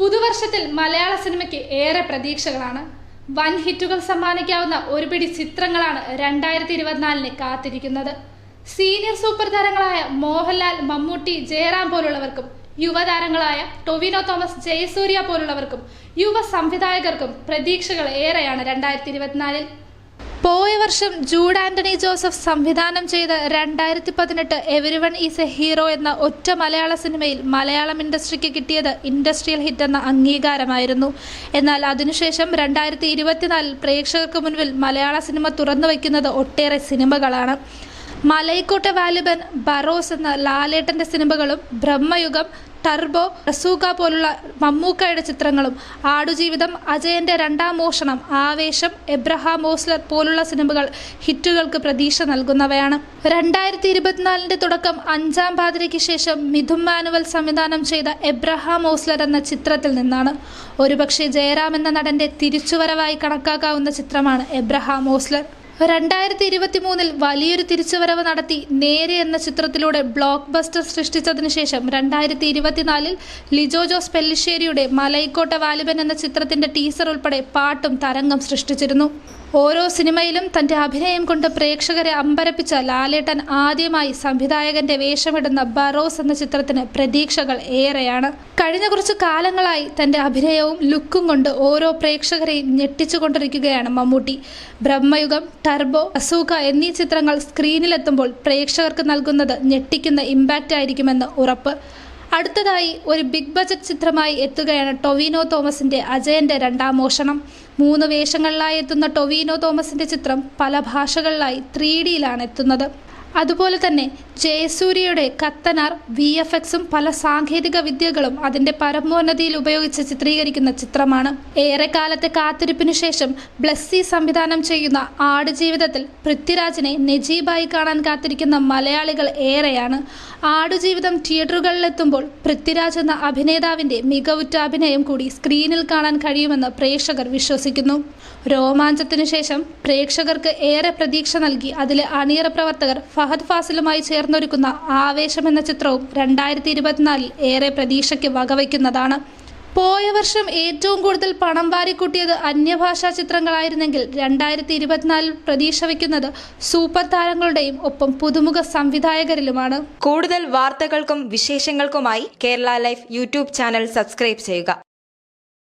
പുതുവർഷത്തിൽ മലയാള സിനിമയ്ക്ക് ഏറെ പ്രതീക്ഷകളാണ്. വൻ ഹിറ്റുകൾ സമ്മാനിക്കാവുന്ന ഒരുപിടി ചിത്രങ്ങളാണ് രണ്ടായിരത്തി ഇരുപത്തിനാലിന് കാത്തിരിക്കുന്നത്. സീനിയർ സൂപ്പർ താരങ്ങളായ മോഹൻലാൽ മമ്മൂട്ടി ജയറാം പോലുള്ളവർക്കും യുവതാരങ്ങളായ ടൊവിനോ തോമസ് ജയസൂര്യ പോലുള്ളവർക്കും യുവ സംവിധായകർക്കും പ്രതീക്ഷകൾ ഏറെയാണ് രണ്ടായിരത്തി ഇരുപത്തിനാലിൽ പോയ വർഷം ജൂഡ് ആന്റണി ജോസഫ് സംവിധാനം ചെയ്ത രണ്ടായിരത്തി പതിനെട്ട് എവരിവൺ ഈസ് എ ഹീറോ എന്ന ഒറ്റ മലയാള സിനിമയിൽ മലയാളം ഇൻഡസ്ട്രിക്ക് കിട്ടിയത് ഇൻഡസ്ട്രിയൽ ഹിറ്റ് എന്ന അംഗീകാരമായിരുന്നു. എന്നാൽ അതിനുശേഷം രണ്ടായിരത്തി ഇരുപത്തിനാലിൽ പ്രേക്ഷകർക്ക് മുൻപിൽ മലയാള സിനിമ തുറന്നു വയ്ക്കുന്നത് ഒട്ടേറെ സിനിമകളാണ്. മലൈക്കോട്ടെ വാലിബൻ ബറോസ് എന്ന ലാലേട്ടന്റെ സിനിമകളും ബ്രഹ്മയുഗം ടർബോ റസൂക പോലുള്ള മമ്മൂക്കയുടെ ചിത്രങ്ങളും ആടുജീവിതം അജയന്റെ രണ്ടാം മോഷണം ആവേശം എബ്രഹാം ഓസ്ലർ പോലുള്ള സിനിമകൾ ഹിറ്റുകൾക്ക് പ്രതീക്ഷ നൽകുന്നവയാണ്. രണ്ടായിരത്തി ഇരുപത്തിനാലിന്റെ തുടക്കം അഞ്ചാം പാതിരയ്ക്ക് ശേഷം മിഥുൻ മാനുവൽ സംവിധാനം ചെയ്ത എബ്രഹാം ഓസ്ലർ എന്ന ചിത്രത്തിൽ നിന്നാണ്. ഒരുപക്ഷെ ജയറാം എന്ന നടന്റെ തിരിച്ചുവരവായി കണക്കാക്കാവുന്ന ചിത്രമാണ് എബ്രഹാം ഓസ്ലർ. രണ്ടായിരത്തി ഇരുപത്തി മൂന്നിൽ വലിയൊരു തിരിച്ചുവരവ് നടത്തി നേരെ എന്ന ചിത്രത്തിലൂടെ ബ്ലോക്ക് ബസ്റ്റർ സൃഷ്ടിച്ചതിനു ശേഷം രണ്ടായിരത്തി ഇരുപത്തിനാലിൽ ലിജോ ജോസ് പെല്ലിശ്ശേരിയുടെ മലൈക്കോട്ട വാലിബൻ എന്ന ചിത്രത്തിന്റെ ടീസർ ഉൾപ്പെടെ പാട്ടും തരംഗം സൃഷ്ടിച്ചിരുന്നു. ഓരോ സിനിമയിലും തന്റെ അഭിനയം കൊണ്ട് പ്രേക്ഷകരെ അമ്പരപ്പിച്ച ലാലേട്ടൻ ആദ്യമായി സംവിധായകന്റെ വേഷമിടുന്ന ബറോസ് എന്ന ചിത്രത്തിന് പ്രതീക്ഷകൾ ഏറെയാണ്. കഴിഞ്ഞ കുറച്ച് കാലങ്ങളായി തന്റെ അഭിനയവും ലുക്കും കൊണ്ട് ഓരോ പ്രേക്ഷകരെയും ഞെട്ടിച്ചുകൊണ്ടിരിക്കുകയാണ് മമ്മൂട്ടി. ബ്രഹ്മയുഗം ടർബോ അസൂക എന്നീ ചിത്രങ്ങൾ സ്ക്രീനിലെത്തുമ്പോൾ പ്രേക്ഷകർക്ക് നൽകുന്നത് ഞെട്ടിക്കുന്ന ഇമ്പാക്റ്റ് ആയിരിക്കുമെന്ന് ഉറപ്പ്. അടുത്തതായി ഒരു ബിഗ് ബജറ്റ് ചിത്രമായി എത്തുകയാണ് ടൊവിനോ തോമസിന്റെ അജയന്റെ രണ്ടാം മോഷണം. മൂന്ന് വേഷങ്ങളിലായി എത്തുന്ന ടൊവിനോ തോമസിന്റെ ചിത്രം പല ഭാഷകളിലായി ത്രീ ഡിയിലാണ് എത്തുന്നത്. അതുപോലെ തന്നെ ജയസൂര്യയുടെ കത്തനാർ വി എഫ് എക്സും പല സാങ്കേതിക വിദ്യകളും അതിന്റെ പരമോന്നതിയിൽ ഉപയോഗിച്ച് ചിത്രീകരിക്കുന്ന ചിത്രമാണ്. ഏറെക്കാലത്തെ കാത്തിരിപ്പിനു ശേഷം ബ്ലസ്സി സംവിധാനം ചെയ്യുന്ന ആടുജീവിതത്തിൽ പൃഥ്വിരാജിനെ നജീബായി കാണാൻ കാത്തിരിക്കുന്ന മലയാളികൾ ഏറെയാണ്. ആടുജീവിതം തിയേറ്ററുകളിലെത്തുമ്പോൾ പൃഥ്വിരാജ് എന്ന അഭിനേതാവിന്റെ മികവുറ്റ അഭിനയം കൂടി സ്ക്രീനിൽ കാണാൻ കഴിയുമെന്ന് പ്രേക്ഷകർ വിശ്വസിക്കുന്നു. രോമാഞ്ചത്തിനു ശേഷം പ്രേക്ഷകർക്ക് ഏറെ പ്രതീക്ഷ നൽകി അതിലെ അണിയറ പ്രവർത്തകർ ഫഹദ് ഫാസിലുമായി ചേർന്നൊരുക്കുന്ന ആവേശം എന്ന ചിത്രവും രണ്ടായിരത്തി ഇരുപത്തിനാലിൽ ഏറെ പ്രതീക്ഷയ്ക്ക് വകവയ്ക്കുന്നതാണ്. പോയ വർഷം ഏറ്റവും കൂടുതൽ പണം വാരിക്കൂട്ടിയത് അന്യഭാഷാ ചിത്രങ്ങളായിരുന്നെങ്കിൽ രണ്ടായിരത്തി ഇരുപത്തിനാലിൽ പ്രതീക്ഷ വയ്ക്കുന്നത് സൂപ്പർ താരങ്ങളുടെയും ഒപ്പം പുതുമുഖ സംവിധായകരിലുമാണ്. കൂടുതൽ വാർത്തകൾക്കും വിശേഷങ്ങൾക്കുമായി Kerala life YouTube channel subscribe ചെയ്യുക.